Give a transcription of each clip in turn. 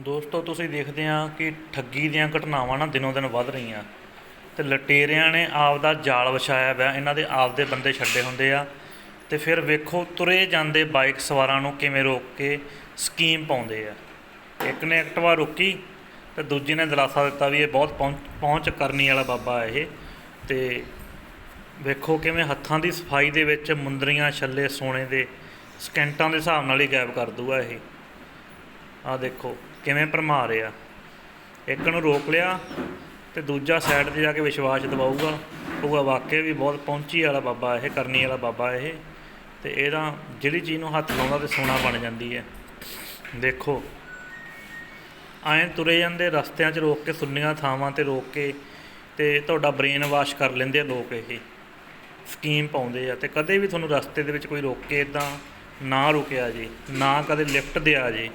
ਦੋਸਤੋ, ਤੁਸੀਂ ਦੇਖਦੇ ਆ ਕਿ ਠੱਗੀ ਦੀਆਂ ਘਟਨਾਵਾਂ ਨਾ ਦਿਨੋਂ ਦਿਨ ਵੱਧ ਰਹੀਆਂ। ਤੇ ਲਟੇਰਿਆਂ ਨੇ ਆਪ ਦਾ ਜਾਲ ਵਿਛਾਇਆ ਹੋਇਆ, ਇਹਨਾਂ ਦੇ ਆਪ ਦੇ ਬੰਦੇ ਛੱਡੇ ਹੁੰਦੇ ਆ। ਤੇ ਫਿਰ ਵੇਖੋ, ਤੁਰੇ ਜਾਂਦੇ ਬਾਈਕ ਸਵਾਰਾਂ ਨੂੰ ਕਿਵੇਂ ਰੋਕ ਕੇ ਸਕੀਮ ਪਾਉਂਦੇ ਆ। ਇੱਕ ਨੇ ਐਕਟਿਵਾ ਰੋਕੀ ਤੇ ਦੂਜੇ ਨੇ ਦਿਲਾਸਾ ਦਿੱਤਾ ਵੀ ਇਹ ਬਹੁਤ ਪਹੁੰਚ ਪਹੁੰਚ ਕਰਨੀ ਵਾਲਾ ਬਾਬਾ ਹੈ ਇਹ। ਤੇ ਵੇਖੋ ਕਿਵੇਂ ਹੱਥਾਂ ਦੀ ਸਫ਼ਾਈ ਦੇ ਵਿੱਚ ਮੁੰਦਰੀਆਂ, ਛੱਲੇ, ਸੋਨੇ ਦੇ ਸਕਿੰਟਾਂ ਦੇ ਹਿਸਾਬ ਨਾਲ ਹੀ ਗਾਇਬ ਕਰ ਦੂਗਾ ਇਹ। ਆ ਦੇਖੋ, ਕਿਵੇਂ ਭਰਮਾ ਰਿਹਾ ਇੱਕ ਨੂੰ ਰੋਕ ਲਿਆ ਤੇ ਦੂਜਾ ਸਾਈਡ ਤੇ ਜਾ ਕੇ ਵਿਸ਼ਵਾਸ ਦਿਵਾਊਗਾ। ਉਹ ਵਾਕਿਆ ਵੀ ਬਹੁਤ ਪਹੁੰਚੀ ਵਾਲਾ ਬਾਬਾ ਇਹ, ਕਰਨੀ ਵਾਲਾ ਬਾਬਾ ਇਹ। ਤੇ ਇਹਦਾ ਜਿਹੜੀ ਚੀਜ਼ ਨੂੰ ਹੱਥ ਲਾਉਂਦਾ ਤੇ ਸੋਨਾ ਬਣ ਜਾਂਦੀ ਹੈ। ਦੇਖੋ, ਐਂ ਤੁਰੇ ਜਾਂਦੇ ਰਸਤਿਆਂ 'ਚ ਰੋਕ ਕੇ, ਸੁੰਨੀਆਂ ਥਾਵਾਂ ਤੇ ਰੋਕ ਕੇ ਤੇ ਤੁਹਾਡਾ ਬ੍ਰੇਨ ਵਾਸ਼ ਕਰ ਲੈਂਦੇ ਆ ਲੋਕ ਇਹ। ਸਕੀਮ ਪਾਉਂਦੇ ਆ ਤੇ ਕਦੇ ਵੀ ਤੁਹਾਨੂੰ ਰਸਤੇ ਦੇ ਵਿੱਚ ਕੋਈ ਰੋਕ ਕੇ ਇਦਾਂ ਨਾ ਰੁਕਿਆ ਜੀ, ਨਾ ਕਦੇ ਲਿਫਟ ਦਿਆ ਜੀ।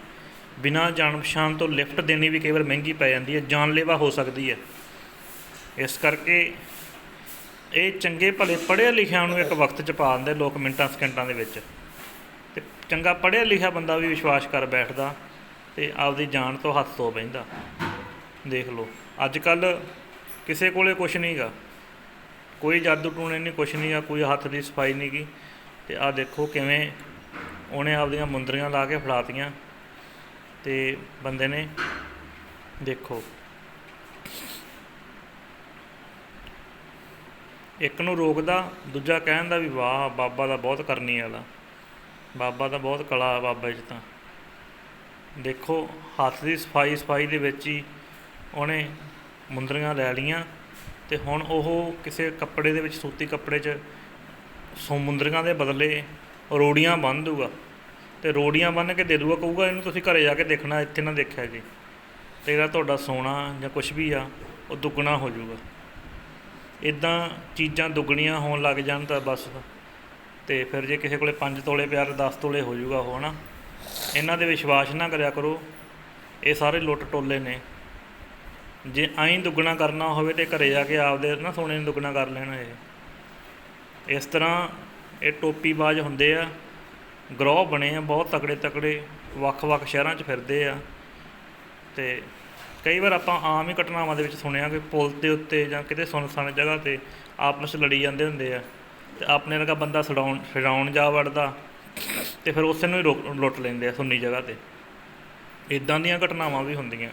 ਬਿਨਾਂ ਜਾਣ ਪਛਾਣ ਤੋਂ ਲਿਫਟ ਦੇਣੀ ਵੀ ਕਈ ਵਾਰ ਮਹਿੰਗੀ ਪੈ ਜਾਂਦੀ ਹੈ, ਜਾਨਲੇਵਾ ਹੋ ਸਕਦੀ ਹੈ। ਇਸ ਕਰਕੇ ਇਹ ਚੰਗੇ ਭਲੇ ਪੜ੍ਹਿਆ ਲਿਖਿਆ ਨੂੰ ਇੱਕ ਵਕਤ 'ਚ ਪਾ ਦਿੰਦੇ ਲੋਕ ਮਿੰਟਾਂ ਸਕਿੰਟਾਂ ਦੇ ਵਿੱਚ। ਤੇ ਚੰਗਾ ਪੜ੍ਹਿਆ ਲਿਖਿਆ ਬੰਦਾ ਵੀ ਵਿਸ਼ਵਾਸ ਕਰ ਬੈਠਦਾ ਤੇ ਆਪਦੀ ਜਾਨ ਤੋਂ ਹੱਥ ਧੋ ਬਹਿੰਦਾ ਦੇਖ ਲਓ, ਅੱਜ ਕੱਲ ਕਿਸੇ ਕੋਲੇ ਕੁਝ ਨਹੀਂਗਾ ਕੋਈ ਜਾਦੂ ਟੂਣੇ ਨਹੀਂ ਕੁਛ ਨਹੀਂ ਆ ਕੋਈ ਹੱਥ ਦੀ ਸਫ਼ਾਈ ਨਹੀਂ ਗੀ। ਤੇ ਆਹ ਦੇਖੋ ਕਿਵੇਂ ਉਹਨੇ ਆਪਦੀਆਂ ਮੁੰਦਰੀਆਂ ਲਾ ਕੇ ਫੜਾਤੀਆਂ। ਤੇ ਬੰਦੇ ਨੇ ਦੇਖੋ। ਇੱਕ ਨੂੰ ਰੋਕਦਾ, ਦੂਜਾ ਕਹਿਣ ਦਾ ਵੀ, ਵਾਹ, ਬਾਬਾ ਦਾ ਬਹੁਤ ਕਰਨੀ ਵਾਲਾ ਬਾਬਾ ਦਾ ਬਹੁਤ ਕਲਾ ਬਾਬਾ ਜੀ ਤਾਂ। ਦੇਖੋ, ਹੱਥ ਦੀ ਸਫ਼ਾਈ ਸਫ਼ਾਈ ਦੇ ਵਿੱਚ ਹੀ ਉਹਨੇ ਮੁੰਦਰੀਆਂ ਲੈ ਲੀਆਂ ਤੇ ਹੁਣ ਉਹ ਕਿਸੇ ਕੱਪੜੇ ਦੇ ਵਿੱਚ, ਸੂਤੀ ਕੱਪੜੇ 'ਚ ਸੋ ਮੁੰਦਰੀਆਂ ਦੇ ਬਦਲੇ ਰੋੜੀਆਂ ਬੰਨ੍ਹ ਦੂਗਾ ਤੇ ਰੋੜੀਆਂ ਬੰਨ੍ਹ ਕੇ ਦੇ ਦੂਗਾ, ਕਹੂਗਾ ਇਹਨੂੰ ਤੁਸੀਂ ਘਰੇ ਜਾ ਕੇ ਦੇਖਣਾ, ਇੱਥੇ ਨਾ ਦੇਖਿਆ ਜੀ। ਤੇ ਜਿਹੜਾ ਤੁਹਾਡਾ ਸੋਨਾ ਜਾਂ ਕੁਝ ਵੀ ਆ, ਉਹ ਦੁੱਗਣਾ ਹੋ ਜਾਊਗਾ। ਇਦਾਂ ਚੀਜ਼ਾਂ ਦੁੱਗਣੀਆਂ ਹੋਣ ਲੱਗ ਜਾਣ ਤਾਂ ਬਸ। ਤੇ ਫਿਰ ਜੇ ਕਿਸੇ ਕੋਲੇ 5 ਤੋਲੇ ਪਿਆ ਤੇ 10 ਤੋਲੇ ਹੋ ਜਾਊਗਾ ਉਹ, ਹਨਾ? ਇਹਨਾਂ ਦੇ ਵਿਸ਼ਵਾਸ ਨਾ ਕਰਿਆ ਕਰੋ। ਇਹ ਸਾਰੇ ਲੁੱਟ ਟੋਲੇ ਨੇ। ਜੇ ਐਂ ਦੁੱਗਣਾ ਕਰਨਾ ਹੋਵੇ ਤੇ ਘਰੇ ਜਾ ਕੇ ਆਪਦੇ ਨਾ ਸੋਨੇ ਨੂੰ ਦੁੱਗਣਾ ਕਰ ਲੈਣਾ ਇਹ। ਇਸ ਤਰ੍ਹਾਂ ਇਹ ਟੋਪੀ ਬਾਜ਼ ਹੁੰਦੇ ਆ। ਗਰੋਹ ਬਣੇ ਆ, ਬਹੁਤ ਤਕੜੇ ਤਕੜੇ ਵੱਖ-ਵੱਖ ਸ਼ਹਿਰਾਂ 'ਚ ਫਿਰਦੇ ਆ। ਤੇ ਕਈ ਵਾਰ ਆਪਾਂ ਆਮ ਹੀ ਘਟਨਾਵਾਂ ਦੇ ਵਿੱਚ ਸੁਣਿਆ ਕਿ ਪੁਲ ਦੇ ਉੱਤੇ ਜਾਂ ਕਿਤੇ ਸੁੰਨਸਾਨ ਜਗ੍ਹਾ ਤੇ ਆਪਸ 'ਚ ਲੜੀ ਜਾਂਦੇ ਹੁੰਦੇ ਆ। ਤੇ ਆਪਣੇ ਵਰਗਾ ਬੰਦਾ ਛਡਾਉਣ ਛਡਾਉਣ ਜਾ ਵੜਦਾ ਤੇ ਫਿਰ ਉਸੇ ਨੂੰ ਹੀ ਰੋਕ- ਲੁੱਟ ਲੈਂਦੇ ਆ ਸੁੰਨੀ ਜਗ੍ਹਾ ਤੇ। ਇਦਾਂ ਦੀਆਂ ਘਟਨਾਵਾਂ ਵੀ ਹੁੰਦੀਆਂ।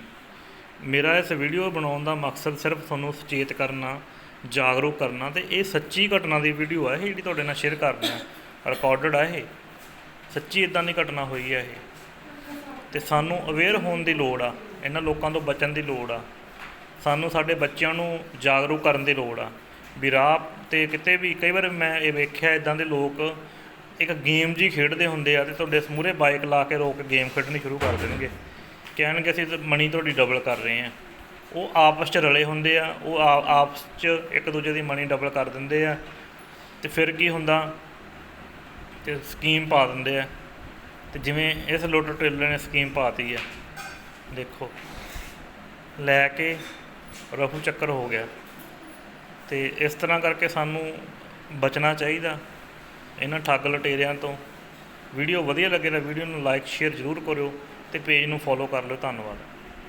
ਮੇਰਾ ਇਸ ਵੀਡੀਓ ਬਣਾਉਣ ਦਾ ਮਕਸਦ ਸਿਰਫ ਤੁਹਾਨੂੰ ਸੁਚੇਤ ਕਰਨਾ, ਜਾਗਰੂਕ ਕਰਨਾ ਤੇ ਇਹ ਸੱਚੀ ਘਟਨਾ ਦੀ ਵੀਡੀਓ ਹੈ ਇਹ ਜਿਹੜੀ ਤੁਹਾਡੇ ਨਾਲ ਸ਼ੇਅਰ ਕਰ ਰਿਹਾ ਰਿਕਾਰਡਡ ਹੈ ਇਹ। ਸੱਚੀ ਇਦਾਂ ਦੀ ਘਟਨਾ ਹੋਈ ਹੈ ਇਹ। ਤੇ ਸਾਨੂੰ ਅਵੇਅਰ ਹੋਣ ਦੀ ਲੋੜ ਆ, ਇਹਨਾਂ ਲੋਕਾਂ ਤੋਂ ਬਚਣ ਦੀ ਲੋੜ ਆ। ਸਾਨੂੰ ਸਾਡੇ ਬੱਚਿਆਂ ਨੂੰ ਜਾਗਰੂਕ ਕਰਨ ਦੀ ਲੋੜ ਆ। ਵੀ ਰਾਹ ਤੇ ਕਿਤੇ ਵੀ ਕਈ ਵਾਰ ਮੈਂ ਇਹ ਵੇਖਿਆ ਇਦਾਂ ਦੇ ਲੋਕ ਇੱਕ ਗੇਮ ਜੀ ਖੇਡਦੇ ਹੁੰਦੇ ਆ ਤੇ ਤੁਹਾਡੇ ਮੂਹਰੇ ਬਾਈਕ ਲਾ ਕੇ ਰੋਕ ਕੇ ਗੇਮ ਖੇਡਣੀ ਸ਼ੁਰੂ ਕਰ ਦੇਣਗੇ। ਕਹਿਣਗੇ ਅਸੀਂ ਮਣੀ ਤੁਹਾਡੀ ਡਬਲ ਕਰ ਰਹੇ ਆ ਉਹ ਆਪਸ 'ਚ ਰਲੇ ਹੁੰਦੇ ਆ, ਉਹ ਆ- ਆਪਸ 'ਚ ਇੱਕ ਦੂਜੇ ਦੀ ਮਣੀ ਡਬਲ ਕਰ ਦਿੰਦੇ ਆ। ਤੇ ਫਿਰ ਕੀ ਹੁੰਦਾ ਤੇ ਸਕੀਮ ਪਾ ਦਿੰਦੇ ਆ। ਤੇ ਜਿਵੇਂ ਇਸ ਲੁੱਟ ਟੇਲਰ ਨੇ ਸਕੀਮ ਪਾਤੀ ਆ। ਦੇਖੋ, ਲੈ ਕੇ ਰਫੂ ਚੱਕਰ ਹੋ ਗਿਆ। ਤੇ ਇਸ ਤਰ੍ਹਾਂ ਕਰਕੇ ਸਾਨੂੰ ਬਚਣਾ ਚਾਹੀਦਾ। ਇਹਨਾਂ ਠੱਗ ਲਟੇਰਿਆਂ ਤੋਂ। ਵੀਡੀਓ ਵਧੀਆ ਲੱਗੇ ਤਾਂ ਵੀਡੀਓ ਨੂੰ ਲਾਈਕ, ਸ਼ੇਅਰ ਜ਼ਰੂਰ ਕਰਿਓ ਤੇ ਪੇਜ ਨੂੰ ਫੋਲੋ ਕਰ ਲਿਓ। ਧੰਨਵਾਦ।